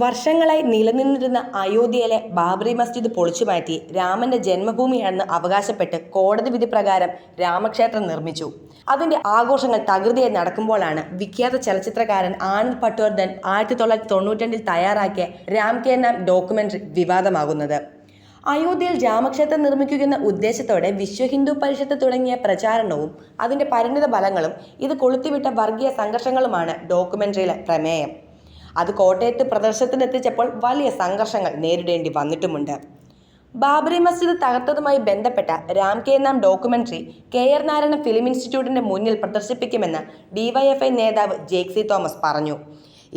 വർഷങ്ങളായി നിലനിന്നിരുന്ന അയോധ്യയിലെ ബാബറി മസ്ജിദ് പൊളിച്ചു മാറ്റി രാമന്റെ ജന്മഭൂമിയാണെന്ന് അവകാശപ്പെട്ട് കോടതി വിധി പ്രകാരം രാമക്ഷേത്രം നിർമ്മിച്ചു. അതിന്റെ ആഘോഷങ്ങൾ തകൃതിയായി നടക്കുമ്പോഴാണ് വിഖ്യാത ചലച്ചിത്രകാരൻ ആനന്ദ് പട്ടോർദൻ ആയിരത്തി തൊള്ളായിരത്തി തൊണ്ണൂറ്റിരണ്ടിൽ തയ്യാറാക്കിയ രാം കെ നാം ഡോക്യുമെന്ററി വിവാദമാകുന്നത്. അയോധ്യയിൽ രാമക്ഷേത്രം നിർമ്മിക്കുകയെന്ന ഉദ്ദേശത്തോടെ വിശ്വ ഹിന്ദു പരിഷത്ത് തുടങ്ങിയ പ്രചാരണവും അതിന്റെ പരിണിത ഫലങ്ങളും ഇത് കൊളുത്തിവിട്ട വർഗീയ സംഘർഷങ്ങളുമാണ് ഡോക്യുമെന്ററിയിലെ പ്രമേയം. അത് കോട്ടയത്ത് പ്രദർശനത്തിനെത്തിച്ചപ്പോൾ വലിയ സംഘർഷങ്ങൾ നേരിടേണ്ടി വന്നിട്ടുമുണ്ട്. ബാബറി മസ്ജിദ് തകർത്തതുമായി ബന്ധപ്പെട്ട Ram Ke Naam documentary K R Narayana film ഇൻസ്റ്റിറ്റ്യൂട്ടിന്റെ മുന്നിൽ പ്രദർശിപ്പിക്കുമെന്ന് ഡിവൈഎഫ്ഐ നേതാവ് ജേക്സി തോമസ് പറഞ്ഞു.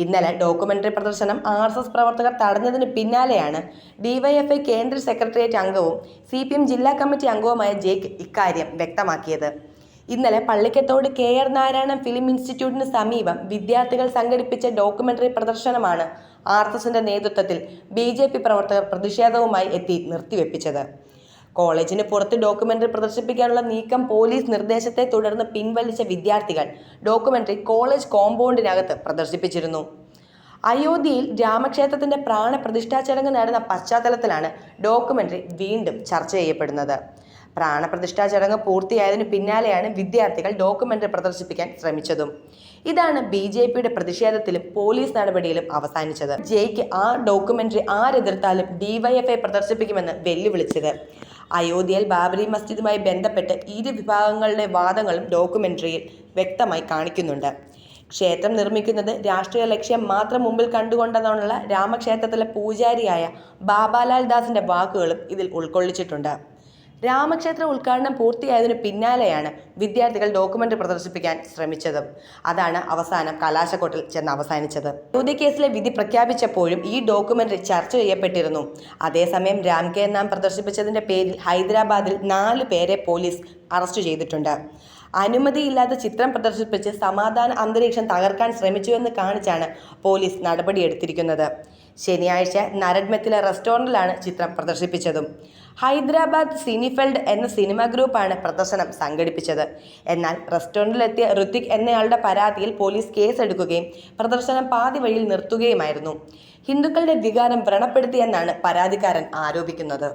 ഇന്നലെ ഡോക്യുമെന്ററി പ്രദർശനം ആർ എസ് എസ് പ്രവർത്തകർ തടഞ്ഞതിന് പിന്നാലെയാണ് ഡിവൈഎഫ്ഐ കേന്ദ്ര സെക്രട്ടേറിയറ്റ് അംഗവും സി ജില്ലാ കമ്മിറ്റി അംഗവുമായ ജേക്ക് ഇക്കാര്യം വ്യക്തമാക്കിയത്. ഇന്നലെ Pallikkathodu K R Narayanan film ഇൻസ്റ്റിറ്റ്യൂട്ടിന് സമീപം വിദ്യാർത്ഥികൾ സംഘടിപ്പിച്ച ഡോക്യുമെന്ററി പ്രദർശനമാണ് ആർ എസ് എസിന്റെ നേതൃത്വത്തിൽ ബി പ്രവർത്തകർ പ്രതിഷേധവുമായി എത്തി നിർത്തിവെപ്പിച്ചത്. കോളേജിന് പുറത്ത് ഡോക്യുമെന്ററി പ്രദർശിപ്പിക്കാനുള്ള നീക്കം പോലീസ് നിർദ്ദേശത്തെ തുടർന്ന് പിൻവലിച്ച വിദ്യാർത്ഥികൾ ഡോക്യുമെന്ററി കോളേജ് കോമ്പൗണ്ടിനകത്ത് പ്രദർശിപ്പിച്ചിരുന്നു. അയോധ്യയിൽ രാമക്ഷേത്രത്തിന്റെ പ്രാണപ്രതിഷ്ഠാ ചടങ്ങ് നടന്ന പശ്ചാത്തലത്തിലാണ് ഡോക്യുമെന്ററി വീണ്ടും ചർച്ച ചെയ്യപ്പെടുന്നത്. പ്രാണപ്രതിഷ്ഠാ ചടങ്ങ് പൂർത്തിയായതിനു പിന്നാലെയാണ് വിദ്യാർത്ഥികൾ ഡോക്യുമെന്ററി പ്രദർശിപ്പിക്കാൻ ശ്രമിച്ചതും. ഇതാണ് ബി ജെ പിയുടെ പ്രതിഷേധത്തിലും പോലീസ് നടപടിയിലും അവസാനിച്ചത്. ജയ്ക്ക് ആ ഡോക്യുമെന്ററി ആരെതിർത്താലും ഡിവൈഎഫ്ഐ പ്രദർശിപ്പിക്കുമെന്ന് വെല്ലുവിളിച്ചത്. അയോധ്യയിൽ ബാബരി മസ്ജിദുമായി ബന്ധപ്പെട്ട് ഇരു വിഭാഗങ്ങളുടെ വാദങ്ങളും ഡോക്യുമെന്ററിയിൽ വ്യക്തമായി കാണിക്കുന്നുണ്ട്. ക്ഷേത്രം നിർമ്മിക്കുന്നത് രാഷ്ട്രീയ ലക്ഷ്യം മാത്രം മുമ്പിൽ കണ്ടുകൊണ്ടെന്നുള്ള രാമക്ഷേത്രത്തിലെ പൂജാരിയായ ബാബാലാൽ ദാസിന്റെ വാക്കുകളും ഇതിൽ ഉൾക്കൊള്ളിച്ചിട്ടുണ്ട്. രാമക്ഷേത്ര ഉദ്ഘാടനം പൂർത്തിയായതിനു പിന്നാലെയാണ് വിദ്യാർത്ഥികൾ ഡോക്യുമെന്റ് പ്രദർശിപ്പിക്കാൻ ശ്രമിച്ചത്. അതാണ് അവസാനം കലാശക്കൊട്ടിൽ ചെന്ന് അവസാനിച്ചത്. കേസിലെ വിധി പ്രഖ്യാപിച്ചപ്പോഴും ഈ ഡോക്യുമെന്ററി ചർച്ച ചെയ്യപ്പെട്ടിരുന്നു. അതേസമയം രാം കെ നാം പ്രദർശിപ്പിച്ചതിന്റെ പേരിൽ ഹൈദരാബാദിൽ നാല് പേരെ പോലീസ് അറസ്റ്റ് ചെയ്തിട്ടുണ്ട്. അനുമതിയില്ലാതെ ചിത്രം പ്രദർശിപ്പിച്ച് സമാധാന അന്തരീക്ഷം തകർക്കാൻ ശ്രമിച്ചുവെന്ന് കാണിച്ചാണ് പോലീസ് നടപടിയെടുത്തിരിക്കുന്നത്. ശനിയാഴ്ച നരഡ്മത്തിലെ റെസ്റ്റോറന്റിലാണ് ചിത്രം പ്രദർശിപ്പിച്ചതും. ഹൈദരാബാദ് സിനിഫെൽഡ് എന്ന സിനിമ ഗ്രൂപ്പാണ് പ്രദർശനം സംഘടിപ്പിച്ചത്. എന്നാൽ റെസ്റ്റോറന്റിലെത്തിയ ഋത്വിക് എന്നയാളുടെ പരാതിയിൽ പോലീസ് കേസെടുക്കുകയും പ്രദർശനം പാതി വഴിയിൽ നിർത്തുകയുമായിരുന്നു. ഹിന്ദുക്കളുടെ വികാരം വ്രണപ്പെടുത്തിയെന്നാണ് പരാതിക്കാരൻ ആരോപിക്കുന്നത്.